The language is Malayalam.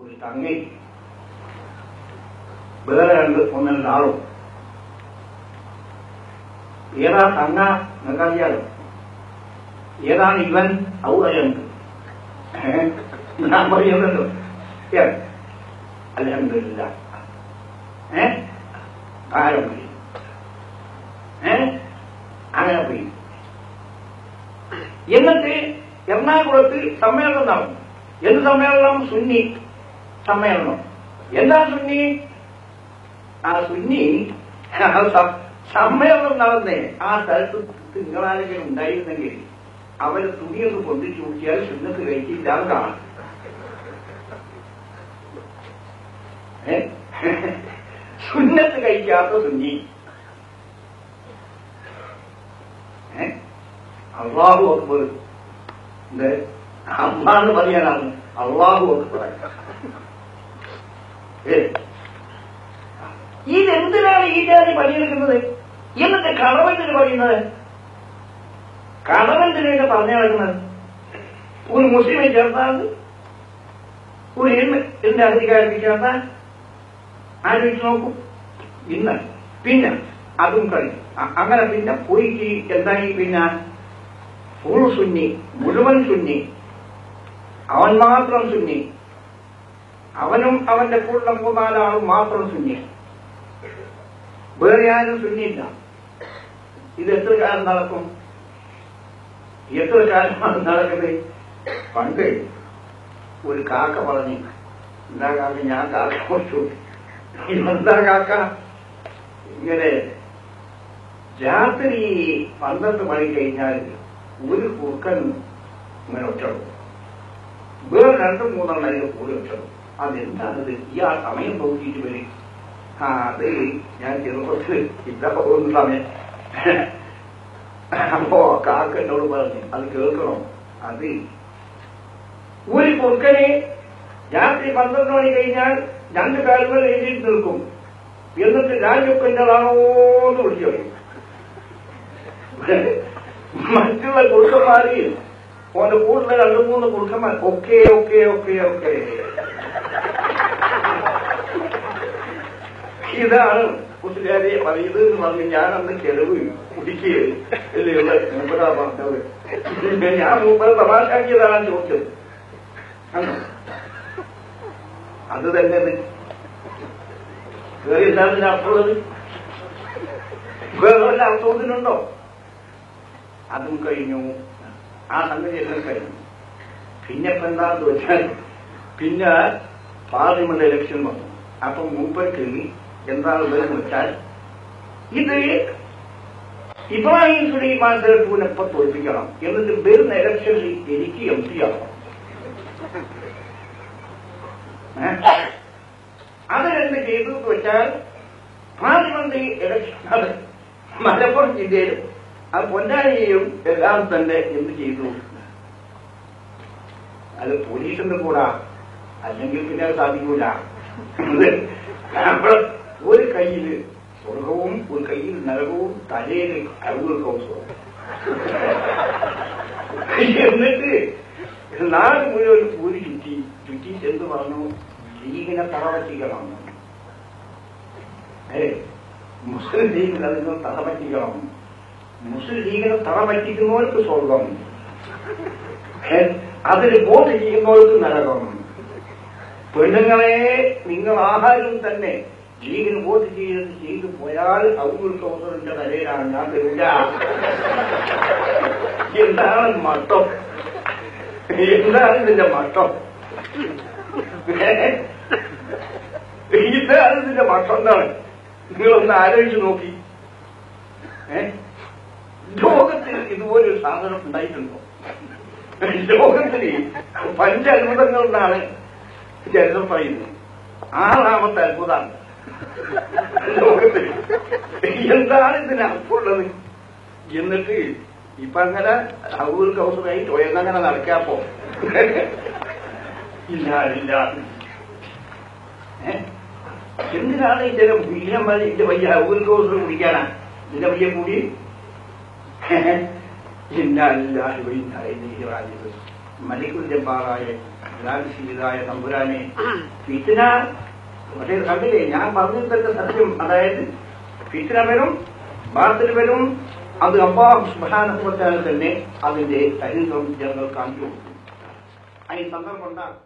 ഒരു തങ്ങി വേറെ രണ്ട് ഒന്ന് രണ്ടാളും ഏതാ തങ്ങ നിങ്ങൾക്കറിയാലോ ഏതാണ് ഇവൻ ഔറയുണ്ട് ഞാൻ പറയുന്നുണ്ടോ അലഹമില്ല ഏ കാലം പോയി ഏ അങ്ങനെ പോയി എന്നിട്ട് എറണാകുളത്ത് സമ്മേളനം എന്ത് സുന്നി? എന്താ ആ സുന്നി സമ്മേളനം നടന്നേ. ആ സ്ഥലത്ത് നിങ്ങളാരെങ്കിലും ഉണ്ടായിരുന്നെങ്കിൽ അവരെ തുണിയൊന്ന് പൊന്തിച്ചു നോക്കിയാൽ സുന്നത്ത് കഴിച്ചില്ലാതെ കാണാം? സുന്നത്ത് കഴിക്കാത്ത സുന്നി. അള്ളാഹു അക്ബർ. ഇത് അമ്മാന്ന് പറയാനാണ്. അള്ളാഹു അക്ബർ? ഇതെന്തിനാണ് ഈ ജാതി പണിയെടുക്കുന്നത്? എന്നിട്ട് കളവെന്തിന് പറയുന്നത് കളവെന്തിനൊക്കെ പറഞ്ഞു നടക്കുന്നത് ഒരു മുസ്ലിമെ ചേർത്താൽ ഒരു എന്റെ അധികാരത്തിൽ ചേർത്താൽ ആലോചിച്ച് നോക്കൂ. ഇന്ന് പിന്നെ അതും കഴിഞ്ഞു. അങ്ങനെ പിന്നെ പോയി എന്തായി പിന്നെ ഫുൾ സുന്നി മുഴുവൻ സുന്നി അവൻ മാത്രം സുന്നി അവനും അവന്റെ കൂട്ടം മൂന്നാലാളും മാത്രം സുന്നി. വേറെ ആരും സുന്നിയില്ല. ഇത് എത്ര കാലം നടക്കും? എത്ര കാലമാണ് നടക്കുന്നത്? പണ്ട് ഒരു കാക്ക പറഞ്ഞു എന്താ കാക്ക ഞാൻ കാക്ക കുറച്ചു. എന്താ കാക്ക? ഇങ്ങനെ രാത്രി പന്ത്രണ്ട് മണി കഴിഞ്ഞാൽ ഒരു കുറുക്കൻ ഇങ്ങനെ ഒറ്റ വേറെ രണ്ടും മൂന്നെണ്ണം അതിന് കൂടി ഒറ്റടും അതെന്താണത് ഈ ആ സമയം നോക്കിയിട്ട് വരും. ആ അത് ഞാൻ ചെറുപ്പത്തിൽ ഇല്ല പോകുന്ന സമയം അപ്പോ കാക്ക എന്നോട് പറഞ്ഞു അത് കേൾക്കണം? അത് ഒരു പൊക്കനെ രാത്രി പന്ത്രണ്ട് മണി കഴിഞ്ഞാൽ രണ്ട് കാലുകൾ എഴുതിയിട്ട് നിൽക്കും. എന്നിട്ട് രാജൊക്കന്റെതാണോ എന്ന് വിളിച്ചു പറയും. മറ്റുള്ള കുറുക്കന്മാരിൽ ഓന്റെ കൂടുതൽ രണ്ടു മൂന്ന് കുറുക്കന്മാർ ഒക്കെ ഒക്കെ ഒക്കെ ഒക്കെ ഇതാണ് കുട്ടികാരെ പറയുന്നത് എന്ന് പറഞ്ഞ് ഞാൻ അന്ന് ചെലവ് കുടിക്കുകയുള്ള മൂപ്പരാ പറഞ്ഞത് ഞാൻ മൂപ്പര തമാശാക്കിയതാണ് ചോദിച്ചത്? അത് തന്നെ. വേറെ എന്താണ് ഇതിനർത്ഥമുള്ളത് വേറെ വല്ല അർത്ഥത്തിനുണ്ടോ അതും കഴിഞ്ഞു. ആ സംഗതി എല്ലാം കഴിഞ്ഞു. പിന്നെ ഇപ്പൊ എന്താന്ന് വെച്ചാൽ പിന്നെ പാർലമെന്റ് ഇലക്ഷൻ വന്നു. അപ്പൊ മൂപ്പർക്ക് ഉള്ളതെന്ന് വെച്ചാൽ ഇത് ഇബ്രാഹിം സുലൈമാൻ തേർപ്പൂനെ ഇപ്പൊ തോൽപ്പിക്കണം. എന്നിട്ട് വരുന്ന ഇലക്ഷനിൽ എനിക്ക് എം പി ആവണം. എന്ത് ചെയ്തു വെച്ചാൽ പാർലമെന്റ് ഇലക്ഷൻ മലപ്പുറം ജില്ലയിലും ആ പൊന്നാനിയെയും എല്ലാം തന്നെ എന്ത് ചെയ്തു? അത് പോലീസിന്റെ കൂടാ. അല്ലെങ്കിൽ പിന്നെ സാധിക്കൂല. നമ്മൾ ഒരു കയ്യിൽ സ്വർഗവും ഒരു കയ്യിൽ നരകവും തലയിൽ അറുകൾക്കും സ്വർഗം എന്നിട്ട് നാട് മുഴുവൻ പൂരി ചുറ്റി ചുറ്റി എന്ത് പറഞ്ഞു ലീഗിനെ തറവറ്റിക്കണം ഏ മുസ്ലിം ലീഗിൽ അതിന് തറവറ്റിക്കണം മുസ്ലിം ലീഗിനെ തറപറ്റിക്കുന്നവർക്ക് സ്വർഗം. ഏ, അതിന് വോട്ട് ചെയ്യുന്നവർക്ക് നരകം. പെണ്ണുങ്ങളെ നിങ്ങൾ ആഹാരം തന്നെ ലീഗിന് വോട്ട് ചെയ്തത് ചെയ്തു പോയാൽ അവർക്ക് കൗസറിന്റെ നിലയിലാണ് ഞാൻ തരില്ല എന്താണ് മട്ടം? എന്താണ് ഇതിന്റെ മട്ടം? ഇതാണ് ഇതിന്റെ മട്ടം എന്താണ്? നിങ്ങളൊന്ന് ആലോചിച്ച് നോക്കി. ലോകത്തിൽ ഇതുപോലൊരു സാധനം ഉണ്ടായിട്ടുണ്ടോ? ലോകത്തിൽ പഞ്ച അത്ഭുതങ്ങൾ എന്നാണ് ചരിത്രം പറയുന്നത്. ആറാമത്തെ അത്ഭുതമാണ് എന്താണ് ഇതിന് അർത്ഥമുള്ളത്? എന്നിട്ട് ഇപ്പൊ അങ്ങനെ ഹൗസ് കൗസറായി ടോയെന്നങ്ങനെ നടക്കാപ്പോ ഇല്ല ഇല്ല? എന്തിനാണ് ഇതിന്റെ വീരന്മാർ ഇതിന്റെ വയ്യ ഹൗസ് കൗസർ കുടിക്കാനാ? ഇതിന്റെ വയ്യ കൂടി? മലിക്കുൽ ജബ്ബാറായ ലാൽസീതായ തമ്പുരാനെ. ഫിത്തിന പക്ഷേ കണ്ടില്ലേ? ഞാൻ പറഞ്ഞു തരുന്ന സത്യം. അതായത് ഫിത്തിന വരും ഭാരത്തിൽ വരും അത് അബ്ബാഹു തആല തന്നെ അതിന്റെ ചരിത്രം ജനങ്ങൾ കാണിച്ചു കൊടുക്കും അതിന് സന്ദർഭം ഉണ്ടാകും